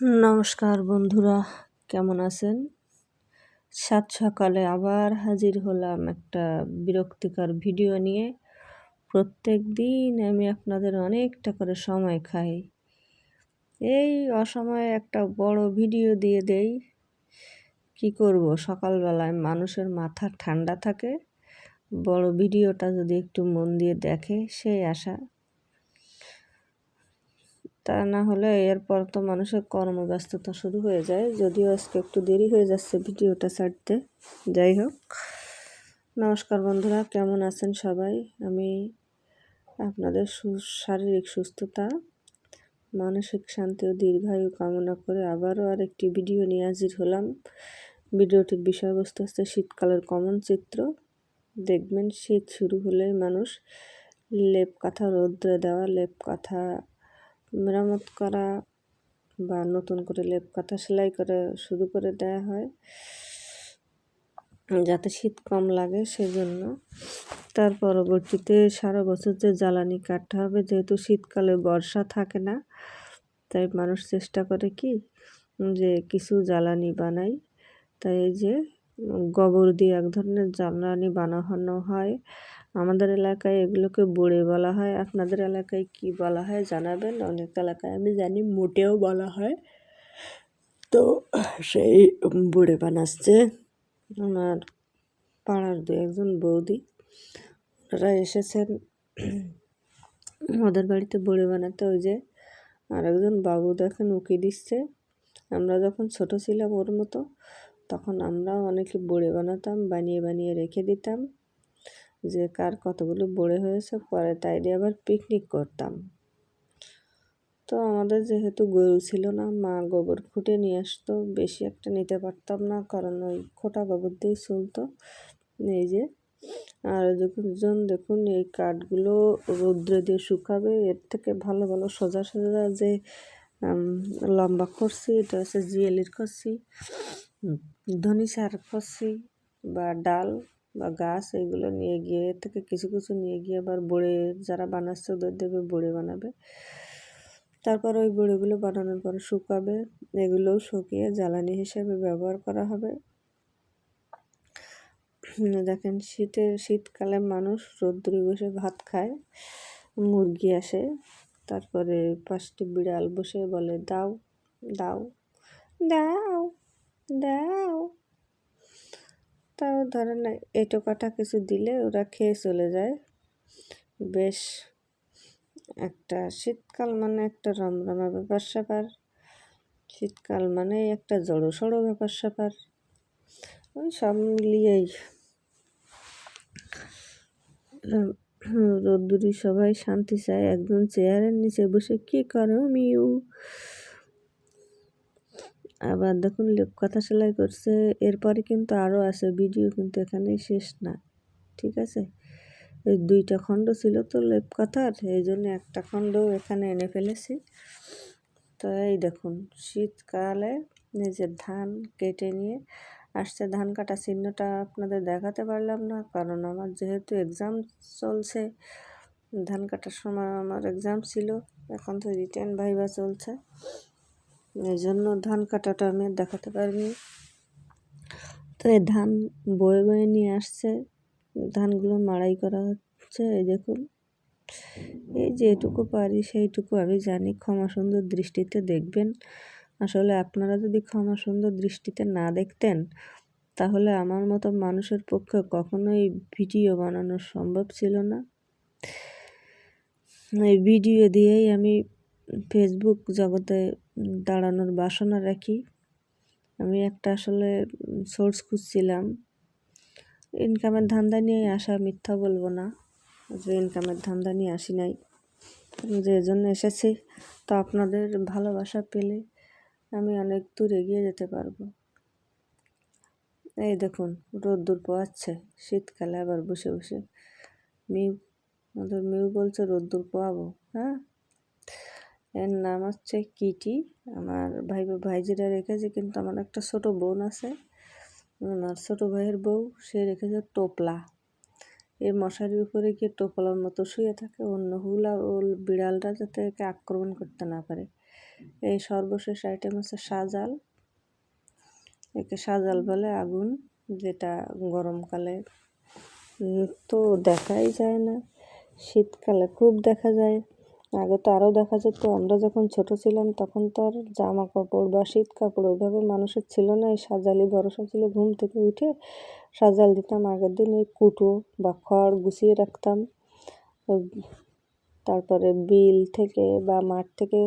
নমস্কার বন্ধুরা, কেমন আছেন? সাত সকালে আবার হাজির হলাম একটা বিরক্তিকর ভিডিও নিয়ে। প্রত্যেক দিন আমি আপনাদের অনেকটা করে সময় খাই। এই অসময়ে একটা বড় ভিডিও দিয়ে দেই। কি করব? সকালবেলায় মানুষের মাথা ঠান্ডা থাকে। বড় ভিডিওটা যদি একটু মন দিয়ে দেখে, সেই আশা। তা না হলে এরপর তো মানুষের কর্মব্যস্ততা শুরু হয়ে যায়। যদিও আজকে একটু দেরি হয়ে যাচ্ছে ভিডিওটা ছাড়তে। যাই হোক। নমস্কার বন্ধুরা, কেমন আছেন সবাই? আমি আপনাদের সু শারীরিক সুস্থতা, মানসিক শান্তি ও দীর্ঘায়ু কামনা করে আবারও আর একটি ভিডিও নিয়ে হাজির হলাম। ভিডিওটির বিষয়বস্তু হচ্ছে শীতকালের কমন চিত্র। দেখবেন শীত শুরু হলে মানুষ লেপ কাঁথা রৌদ্রে দেওয়া লেপ কাঁথা মেরামত করা বা নতুন করে লেপ কাঁথা সেলাই করে শুরু করে দেওয়া হয়, যাতে শীত কম লাগে সেজন্য। তার পরবর্তীতে সারা বছর যে জ্বালানি কাটতে হবে, যেহেতু শীতকালে বর্ষা থাকে না, তাই মানুষ চেষ্টা করে কি, যে কিছু জ্বালানি বানাই। তাই যে গোবর দিয়ে এক ধরনের জ্বালানি বানানো হয় আমাদের এলাকায় এগুলোকে বুড়ে বলা হয়। আপনাদের এলাকায় কি বলা হয় জানাবেন? অনেক এলাকায় আমি জানি মোটেও বলা হয়। তো সেই বুড়ে বানাচ্ছে আমার পাড়ার দু একজন বৌদি। ওরা এসেছেন। ওদের বাড়িতে বুড়ে বানাতে ওই যে আর একজন বাবু দেখেন উকি দিচ্ছে। আমরা যখন ছোট ছিলাম ওর মতো, তখন আমরাও অনেকে বড়ে বানাতাম, বানিয়ে বানিয়ে রেখে দিতাম। যে কার কতগুলো বড়ে হয়েছে, পরে তাই দিয়ে আবার পিকনিক করতাম। তো আমাদের যেহেতু গরু ছিল না, মা গোবর খুঁটে নিয়ে আসতো, বেশি একটা নিতে পারতাম না, কারণ ওই খোটা গোবর দিয়েই চলতো। এই যে, আর যখন দেখুন এই কাঠগুলো রৌদ্রে দিয়ে শুকাবে, এর থেকে ভালো ভালো সোজা সোজা যে লম্বা করছি, এটা হচ্ছে জিএলির করছি, ধনি সার করছি, বা ডাল বা গাছ এগুলো নিয়ে গিয়ে এর থেকে কিছু কিছু নিয়ে গিয়ে আবার বড়ে যারা বানাচ্ছে ওদের দেবে বড়ে বানাবে। তারপর ওই বড়িগুলো বানানোর পর শুকাবে, এগুলোও শুকিয়ে জ্বালানি হিসেবে ব্যবহার করা হবে। দেখেন শীতে, শীতকালে মানুষ রোদ্দুরে বসে ভাত খায়, মুরগি আসে, তারপরে পাঁচটি বিড়াল বসে বলে, দাও দাও দাও দাও তাও ধরেন এটো কাটা কিছু দিলে ওরা খেয়ে চলে যায়। বেশ, একটা শীতকাল মানে একটা রমরমা ব্যাপার স্যাপার। শীতকাল মানে একটা জড়ো সড়ো ব্যাপার স্যাপার। ওই সব মিলিয়েই। রোদ্দুরি সবাই শান্তি চায়, একজন চেয়ারের নিচে বসে কী করো মিউ? আবার দেখুন কথা সেলাই করছে, এরপরে কিন্তু আরও আছে, ভিডিও কিন্তু এখানেই শেষ না, ঠিক আছে? এই দুইটা খণ্ড ছিল তো লেপ কথার, এই জন্য একটা খণ্ডও এখানে এনে ফেলেছি। তো এই দেখুন, শীতকালে নিজের ধান কেটে নিয়ে আসছে, ধান কাটা চিহ্নটা আপনাদের দেখাতে পারলাম না, কারণ আমার যেহেতু এক্সাম চলছে, ধান কাটার সময় আমার এক্সাম ছিল, এখন তো রিটার্ন ভাইবা চলছে। এই জন্য ধান কাটাটা আমি দেখাতে পারিনি। তো এই ধান বয়ে বয়ে নিয়ে আসছে। ধানগুলো মাড়াই করা হচ্ছে, এই দেখুন। এই যেটুকু পারি, সেইটুকু আমি জানি। ক্ষমা সুন্দর দৃষ্টিতে দেখবেন। আসলে আপনারা যদি ক্ষমা সুন্দর দৃষ্টিতে না দেখতেন, তাহলে আমার মতো মানুষের পক্ষে কখনোই ভিডিও বানানো সম্ভব ছিল না। এই ভিডিও দিয়েই আমি ফেসবুক জগতে দাঁড়ানোর বাসনা রাখি। আমি একটা আসলে সোর্স খুঁজছিলাম। ইনকামের ধান্দা নিয়ে আসা, মিথ্যা বলব না। যে ইনকামের ধান্দা নিয়ে আসি নাই। যে জন্য এসেছি, তো আপনাদের ভালোবাসা পেলে আমি অনেক দূর এগিয়ে যেতে পারব। এই দেখুন, রোদ্দুর পোয়াচ্ছে, শীতকালে আবার বসে বসে। মিউ, আমাদের মিউ বলছে, রোদ্দুর পোয়াবো হ্যাঁ? এর নাম হচ্ছে কিটি। আমার ভাই ভাইজিরা রেখেছে, কিন্তু আমার একটা ছোট বোন আছে। আমার ছোটো ভাইয়ের বউ, সে রেখেছে টোপলা। এই মশারির উপরে গিয়ে টোপলার মতো শুয়ে থাকে, অন্য হুলা ও বিড়ালটা যাতে একে আক্রমণ করতে না পারে। এই সর্বশেষ আইটেম হচ্ছে সাজাল। একে সাজাল বলে আগুন, যেটা গরমকালে তো দেখাই যায় না, শীতকালে খুব দেখা যায়। আগে তো আরও দেখা যেত, আমরা যখন ছোট ছিলাম তখন তো আর জামা কাপড় বা শীত কাপড় ওইভাবে মানুষের ছিল না, এই সাজালি ভরসা ছিল ঘুম থেকে উঠে সাজাল দিতাম, আগের দিন এই কুটো বা খড় গুছিয়ে রাখতাম। তারপরে বিল থেকে বা মাঠ থেকে